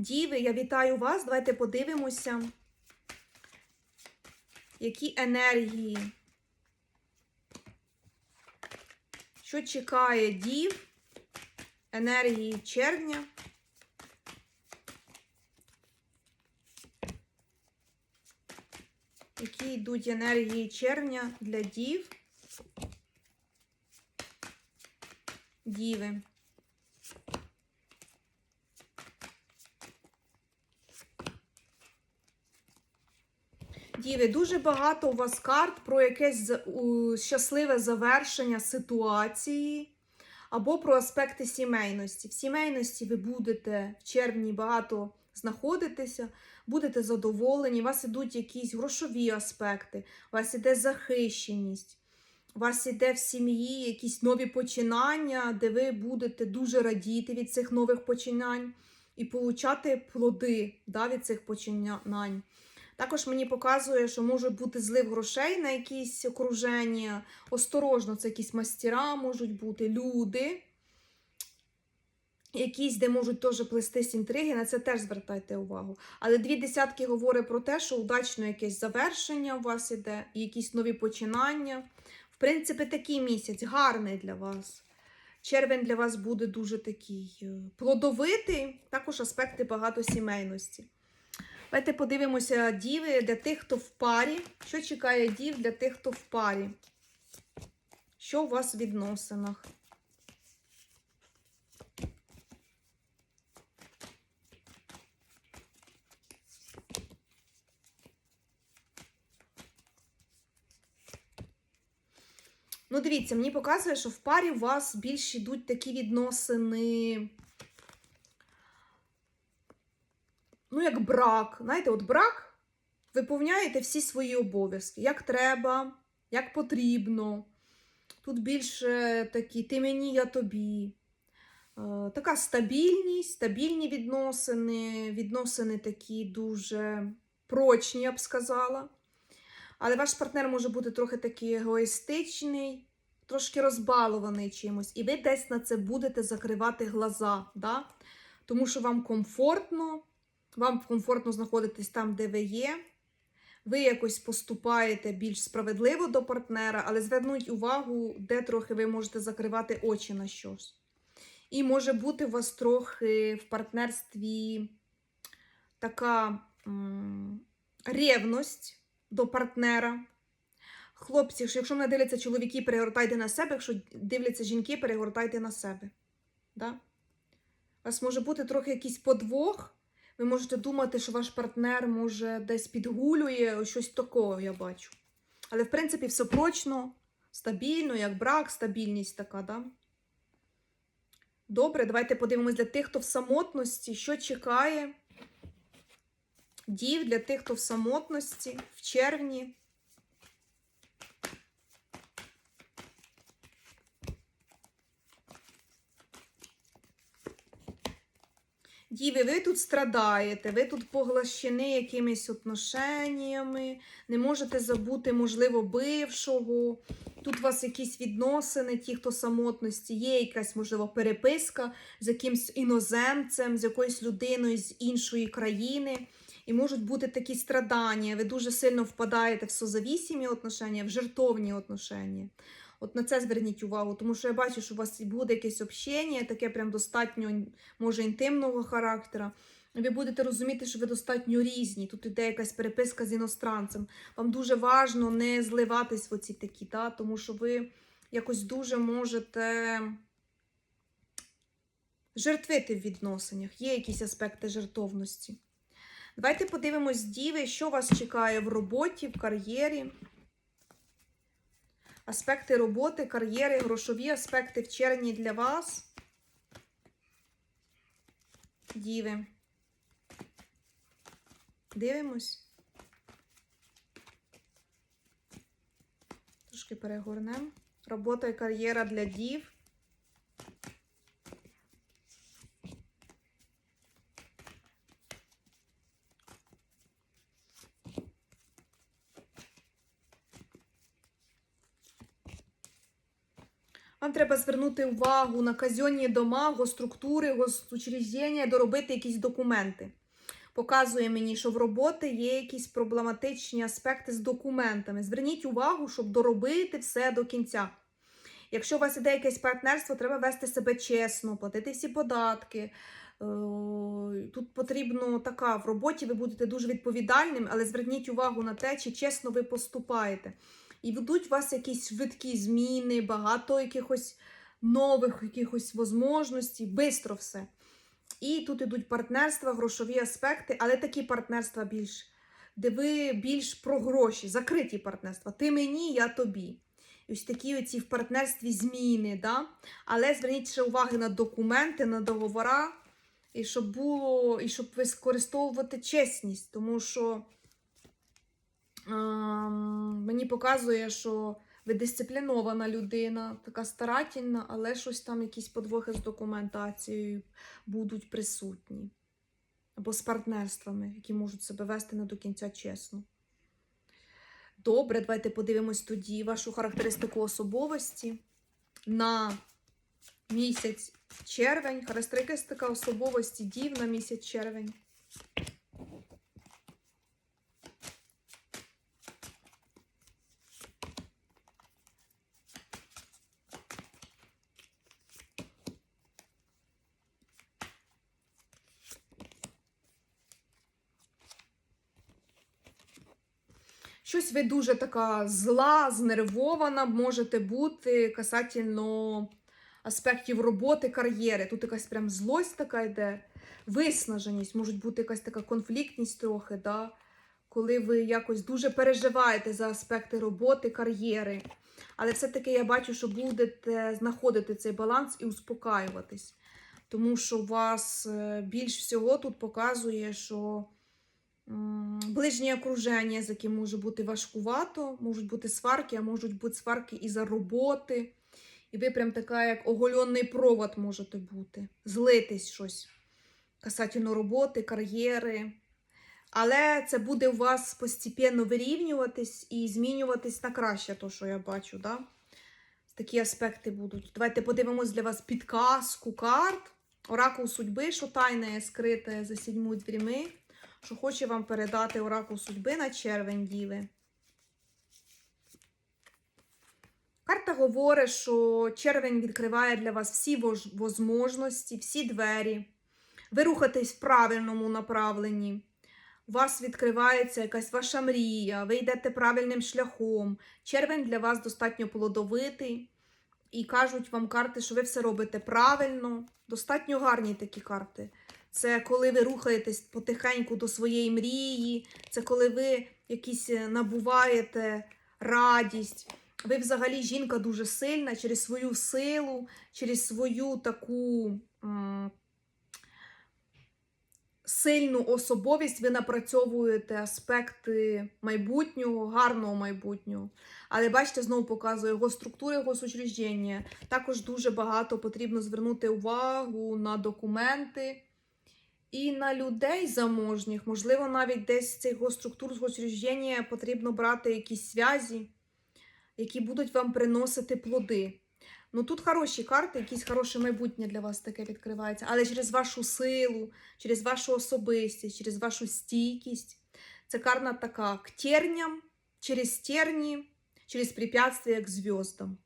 Діви, я вітаю вас. Давайте подивимося, які енергії. Що чекає дів, енергії червня. Які йдуть енергії червня для дів? Діви. Діви, дуже багато у вас карт про якесь щасливе завершення ситуації або про аспекти сімейності. В сімейності ви будете в червні багато знаходитися, будете задоволені, у вас ідуть якісь грошові аспекти, у вас іде захищеність, у вас іде в сім'ї якісь нові починання, де ви будете дуже радіти від цих нових починань і получати плоди да, від цих починань. Також мені показує, що може бути злив грошей на якісь окруження. Осторожно, це якісь мастера можуть бути, люди, якісь, де можуть теж плестись інтриги, на це теж звертайте увагу. Але дві десятки говорить про те, що удачно якесь завершення у вас іде, якісь нові починання. В принципі, такий місяць гарний для вас. Червень для вас буде дуже такий е, плодовитий, також аспекти багатосімейності. Давайте подивимося діви для тих, хто в парі. Що чекає дів для тих, хто в парі? Що у вас в відносинах? Ну, дивіться, мені показує, що в парі у вас більш йдуть такі відносини. Ну, як брак. Знаєте, от брак, виповняєте всі свої обов'язки, як треба, як потрібно. Тут більше такі ти мені, я тобі. Е, Така стабільність, стабільні відносини, відносини такі дуже прочні, я б сказала. Але ваш партнер може бути трохи такий егоїстичний, трошки розбалований чимось, і ви десь на це будете закривати глаза, да? тому що вам комфортно, вам комфортно знаходитись там, де ви є. Ви якось поступаєте більш справедливо до партнера, але зверніть увагу, де трохи ви можете закривати очі на щось. І може бути у вас трохи в партнерстві така м, ревність до партнера. Хлопці, що якщо мене дивляться чоловіки, перегортайте на себе, якщо дивляться жінки, перегортайте на себе. Да? У вас може бути трохи якийсь подвох. Ви можете думати, що ваш партнер може десь підгулює, ось щось такого, я бачу. Але, в принципі, все прочно, стабільно, як брак, стабільність така, да? Добре, давайте подивимось для тих, хто в самотності, що чекає дів для тих, хто в самотності в червні. Діви, ви тут страдаєте, ви тут поглощені якимись отношеннями, не можете забути, можливо, бившого. Тут у вас якісь відносини, ті, хто самотності, є якась, можливо, переписка з якимсь іноземцем, з якоюсь людиною з іншої країни. І можуть бути такі страдання. Ви дуже сильно впадаєте в созавісімі отношення, в жертовні отношення. От на це зверніть увагу, тому що я бачу, що у вас буде якесь общення, таке прям достатньо, може, інтимного характера. Ви будете розуміти, що ви достатньо різні. Тут іде якась переписка з іностранцем. Вам дуже важно не зливатись в оці такі, та? тому що ви якось дуже можете жертвити в відносинах. Є якісь аспекти жертовності. Давайте подивимось, діви, що вас чекає в роботі, в кар'єрі. Аспекти роботи, кар'єри, грошові аспекти в червні для вас. Діви. Дивимось. Трошки перегорнемо. Робота і кар'єра для дів. Вам треба звернути увагу на казенні дома, госструктури, госучреждення, доробити якісь документи. Показує мені, що в роботи є якісь проблематичні аспекти з документами. Зверніть увагу, щоб доробити все до кінця. Якщо у вас іде якесь партнерство, треба вести себе чесно, платити всі податки. Е, Тут потрібно така в роботі, ви будете дуже відповідальним, але зверніть увагу на те, чи чесно ви поступаєте. І ведуть у вас якісь швидкі зміни, багато якихось нових якихось можливостей, бистро все. І тут ідуть партнерства, грошові аспекти, але такі партнерства більш, де ви більш про гроші, закриті партнерства. Ти мені, я тобі. І ось такі оці в партнерстві зміни. Да? Але зверніть ще уваги на документи, на договори, і щоб було, і щоб ви скористовувати чесність, тому що мені показує, що ви дисциплінована людина, така старательна, але щось там, якісь подвохи з документацією будуть присутні. Або з партнерствами, які можуть себе вести не до кінця чесно. Добре, давайте подивимось тоді вашу характеристику особовості на місяць червень. Характеристика особовості дів на місяць червень. Щось ви дуже така зла, знервована можете бути касательно аспектів роботи, кар'єри. Тут якась прям злость така йде, виснаженість, може бути якась така конфліктність трохи, да? коли ви якось дуже переживаєте за аспекти роботи, кар'єри. Але все-таки я бачу, що будете знаходити цей баланс і успокаюватись. Тому що вас е, більш всього тут показує, що ближнє окруження, з яким може бути важкувато, можуть бути сварки, а можуть бути сварки і за роботи. І ви прям така, як оголений провод можете бути. Злитись щось касательно роботи, кар'єри. Але це буде у вас постійно вирівнюватись і змінюватись на краще, то, що я бачу. Да? Такі аспекти будуть. Давайте подивимось для вас підказку карт. Оракул судьби, що тайне скрите за сідьму дверями, що хоче вам передати оракул судьби на червень діви. Карта говорить, що червень відкриває для вас всі можливості, всі двері. Ви рухаєтесь в правильному направленні. У вас відкривається якась ваша мрія, ви йдете правильним шляхом. Червень для вас достатньо плодовитий. І кажуть вам карти, що ви все робите правильно. Достатньо гарні такі карти. Це коли ви рухаєтесь потихеньку до своєї мрії, це коли ви якісь е, набуваєте радість. Ви взагалі жінка дуже сильна через свою силу, через свою таку м, сильну особовість ви напрацьовуєте аспекти майбутнього, гарного майбутнього. Але бачите, знову показує його структури, його сучреждення. Також дуже багато потрібно звернути увагу на документи і на людей заможніх. Можливо, навіть десь з цих структур сучреждення потрібно брати якісь зв'язі, які будуть вам приносити плоди. Ну тут хороші карти, якісь хороше майбутнє для вас таке відкривається, але через вашу силу, через вашу особистість, через вашу стійкість. Це карта така к терням, через терні, через препятствия к зв'яздам.